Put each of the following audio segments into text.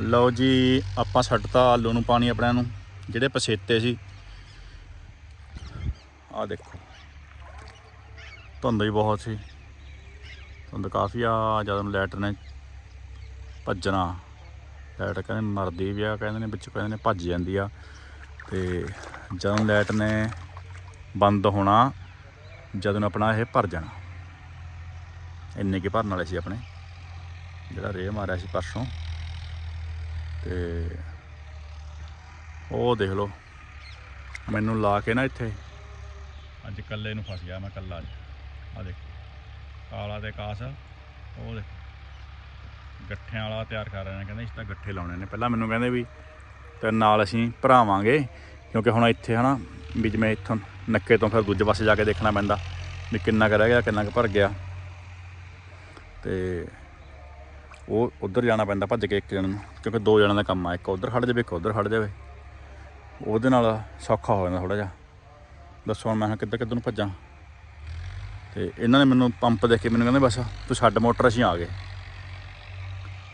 ਲਓ ਜੀ, ਆਪਾਂ ਛੱਡਤਾ ਆਲੂ ਨੂੰ ਪਾਣੀ ਆਪਣਿਆਂ ਨੂੰ, ਜਿਹੜੇ ਪਛੇਤੇ ਸੀ। ਆਹ ਦੇਖੋ, ਧੁੰਦ ਵੀ ਬਹੁਤ ਸੀ। ਧੁੰਦ ਕਾਫੀ ਆ, ਜਦੋਂ ਲਾਈਟ ਨੇ ਭੱਜਣਾ। ਲਾਈਟ ਕਹਿੰਦੇ ਮਰਦੀ ਵੀ ਆ, ਕਹਿੰਦੇ ਨੇ ਵਿੱਚ, ਕਹਿੰਦੇ ਨੇ ਭੱਜ ਜਾਂਦੀ ਆ। ਤੇ ਜਦੋਂ ਲਾਈਟ ਨੇ ਬੰਦ ਹੋਣਾ, ਜਦੋਂ ਆਪਣਾ ਇਹ ਭਰ ਜਾਣਾ। ਇੰਨੇ ਕੀ ਭਰਨ ਵਾਲੇ ਸੀ ਆਪਣੇ, ਜਿਹੜਾ ਰੇਹ ਮਾਰਿਆ ਸੀ ਪਰਸੋਂ। ਤੇ ਉਹ ਦੇਖ ਲਓ, ਮੈਨੂੰ ਲਾ ਕੇ ਨਾ ਇੱਥੇ। ਅੱਜ ਇਕੱਲੇ ਨੂੰ ਫਸ ਗਿਆ, ਮੈਂ ਇਕੱਲਾ ਆ ਦੇਖ, ਕਾਲਾ ਤੇ ਕਾਸ ਉਹ ਦੇਖ। ਗੱਠਿਆਂ ਵਾਲਾ ਤਿਆਰ ਕਰ ਰਹੇ ਨੇ, ਕਹਿੰਦੇ ਇਸ ਤਾਂ ਗੱਠੇ ਲਾਉਣੇ ਨੇ। ਪਹਿਲਾਂ ਮੈਨੂੰ ਕਹਿੰਦੇ ਵੀ ਤੇ ਨਾਲ ਅਸੀਂ ਭਰਾਵਾਂਗੇ, ਕਿਉਂਕਿ ਹੁਣ ਇੱਥੇ ਹਨਾ, ਵੀ ਜਿਵੇਂ ਇੱਥੋਂ ਨੱਕੇ ਤੋਂ ਫਿਰ ਦੂਜੇ ਪਾਸੇ ਜਾ ਕੇ ਦੇਖਣਾ ਪੈਂਦਾ, ਵੀ ਕਿੰਨਾ ਕੁ ਰਹਿ ਗਿਆ, ਕਿੰਨਾ ਕੁ ਭਰ ਗਿਆ। ਤੇ ਉਹ ਉਧਰ ਜਾਣਾ ਪੈਂਦਾ, ਭੱਜ ਕੇ ਇੱਕ ਜਣ ਨੂੰ, ਕਿਉਂਕਿ ਦੋ ਜਣਾਂ ਦਾ ਕੰਮ ਆ, ਇੱਕ ਉਧਰ ਖੜ ਜਾਵੇ, ਇੱਕ ਉਧਰ ਖੜ ਜਾਵੇ। ਉਹਦੇ ਨਾਲ ਸੌਖਾ ਹੋ ਜਾਂਦਾ ਥੋੜਾ ਜਿਹਾ। ਦੱਸੋ ਹੁਣ ਮੈਂ ਹੁਣ ਕਿੱਧਰ ਕਿੱਧਰ ਨੂੰ ਭੱਜਾਂ। ਤੇ ਇਹਨਾਂ ਨੇ ਮੈਨੂੰ ਪੰਪ ਦੇਖ ਕੇ ਮੈਨੂੰ ਕਹਿੰਦੇ, ਬਸ ਤੂੰ ਛੱਡ, ਮੋਟਰ ਅਸੀਂ ਆ ਗਏ।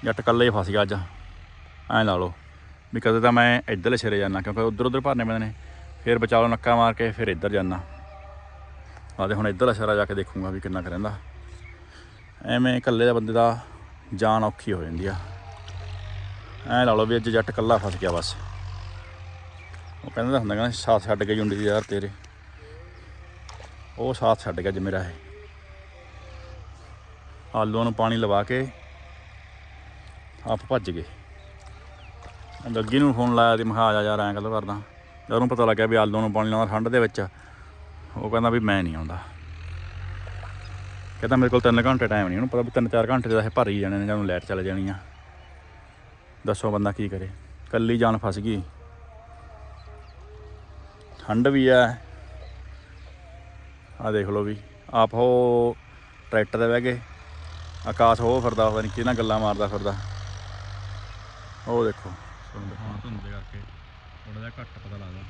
ਜੱਟ ਇਕੱਲੇ ਹੀ ਫਸ ਗਿਆ ਅੱਜ। ਐਂ ਲਾ ਲਓ, ਵੀ ਕਦੇ ਤਾਂ ਮੈਂ ਇੱਧਰਲੇ ਸਿਰੇ ਜਾਣਾ ਕਿਉਂਕਿ ਉਧਰ ਉਧਰ ਭਰਨੇ ਪੈਂਦੇ ਨੇ। ਫਿਰ ਬਚਾਓ ਨੱਕਾ ਮਾਰ ਕੇ, ਫਿਰ ਇੱਧਰ ਜਾਣਾ ਆਦੇ ਹੁਣ ਇੱਧਰਲਾ ਸਿਰਾ ਜਾ ਕੇ ਦੇਖੂੰਗਾ ਵੀ ਕਿੰਨਾ ਕੁ ਰਹਿੰਦਾ। ਐਵੇਂ ਇਕੱਲੇ ਦਾ ਬੰਦੇ ਦਾ ਜਾਨ ਔਖੀ ਹੋ ਜਾਂਦੀ ਆ। ਐਂ ਲਾ ਲਓ ਵੀ ਅੱਜ ਜੱਟ ਇਕੱਲਾ ਫਸ ਗਿਆ ਬਸ। ਉਹ ਕਹਿੰਦਾ ਤਾਂ ਹੁੰਦਾ ਕਹਿੰਦਾ ਸਾਥ ਛੱਡ ਕੇ ਜੁੰਡੀ ਯਾਰ ਤੇਰੇ। ਉਹ ਸਾਥ ਛੱਡ ਗਿਆ ਅੱਜ ਮੇਰਾ ਇਹ। ਆਲੂਆਂ ਨੂੰ ਪਾਣੀ ਲਵਾ ਕੇ ਆਪ ਭੱਜ ਗਏ। ਗੱਗੀ ਨੂੰ ਫੋਨ ਲਾਇਆ ਤੇ ਮੈਂ ਕਿਹਾ ਆ ਜਾ ਯਾਰ, ਐਂ ਕਦੋਂ ਕਰਦਾ। ਜਦ ਉਹਨੂੰ ਪਤਾ ਲੱਗਿਆ ਵੀ ਆਲੂਆਂ ਨੂੰ ਪਾਣੀ ਲਾਉਣਾ ਠੰਡ ਦੇ ਵਿੱਚ, ਉਹ ਕਹਿੰਦਾ ਵੀ ਮੈਂ ਨਹੀਂ ਆਉਂਦਾ। ਕਹਿੰਦਾ ਮੇਰੇ ਕੋਲ 3 ਘੰਟੇ ਟਾਈਮ ਨਹੀਂ, ਉਹਨੂੰ ਪਤਾ ਵੀ 3-4 ਘੰਟੇ ਦਾ ਇਹ ਭਰ ਹੀ ਜਾਣੇ ਨੇ ਜਦੋਂ ਲਾਈਟ ਚਲੇ ਜਾਣੀ ਆ। ਦੱਸੋ ਬੰਦਾ ਕੀ ਕਰੇ। ਕੱਲੀ ਜਾਨ ਫਸ ਗਈ। ਠੰਡ ਵੀ ਆ। ਆ ਦੇਖ ਲਓ ਵੀ, ਆਪ ਉਹ ਟਰੈਕਟਰ ਤੇ ਬਹਿ ਗਏ। ਆਕਾਸ਼ ਉਹ ਫਿਰਦਾ, ਪਤਾ ਨਹੀਂ ਕਿਹਨਾਂ ਗੱਲਾਂ ਮਾਰਦਾ ਫਿਰਦਾ। ਉਹ ਦੇਖੋ। ਹਾਂ ਧੁੰਦ ਦੇ ਕਰਕੇ ਥੋੜਾ ਜਿਹਾ ਘੱਟ ਪਤਾ ਲੱਗਦਾ।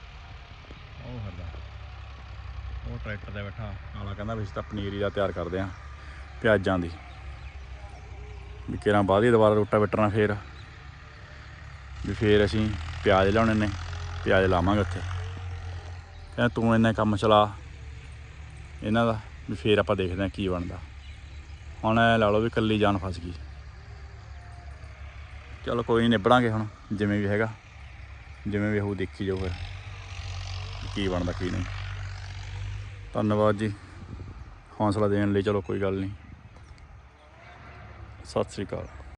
ਉਹ ਫਿਰਦਾ। ਟਰੈਕਟਰ ਤੇ ਬੈਠਾ। ਨਾਲਾ ਕਹਿੰਦਾ ਵੀ ਅਸੀਂ ਤਾਂ ਪਨੀਰੀ ਦਾ ਤਿਆਰ ਕਰਦੇ ਆਂ ਪਿਆਜ਼ਾਂ ਦੀ। ਵੀ ਕਿਰਾਂ ਬਾਅਦ ਹੀ ਦੁਬਾਰਾ ਰੋਟਾ ਵਟਣਾ ਫੇਰ। ਵੀ ਫੇਰ ਅਸੀਂ ਪਿਆਜ਼ ਲਿਆਉਣੇ ਨੇ, ਪਿਆਜ਼ ਲਾਵਾਂਗੇ ਉੱਥੇ। ਕਹਿੰਦਾ ਤੂੰ ਇੰਨਾ ਕੰਮ ਚਲਾ ਇਹਨਾਂ ਦਾ, ਵੀ ਫੇਰ ਆਪਾਂ ਦੇਖਦੇ ਆਂ ਕੀ ਬਣਦਾ। ਹੁਣ ਇਹ ਲਾ ਲਓ ਵੀ ਕੱਲੀ ਜਾਨ ਫਸ ਗਈ। ਚਲੋ ਕੋਈ ਨਹੀਂ ਨਿਬੜਾਂਗੇ ਹੁਣ, ਜਿਵੇਂ ਵੀ ਹੈਗਾ। ਜਿਵੇਂ ਵੀ ਹੋਊ ਦੇਖੀ ਜਾਓ ਫਿਰ, ਕੀ ਬਣਦਾ ਕੀ ਨਹੀਂ। ਧੰਨਵਾਦ ਜੀ। ਹੌਸਲਾ ਦੇਣ ਲਈ ਚਲੋ ਕੋਈ ਗੱਲ ਨਹੀਂ। ਸਤਿ ਸ੍ਰੀ ਅਕਾਲ।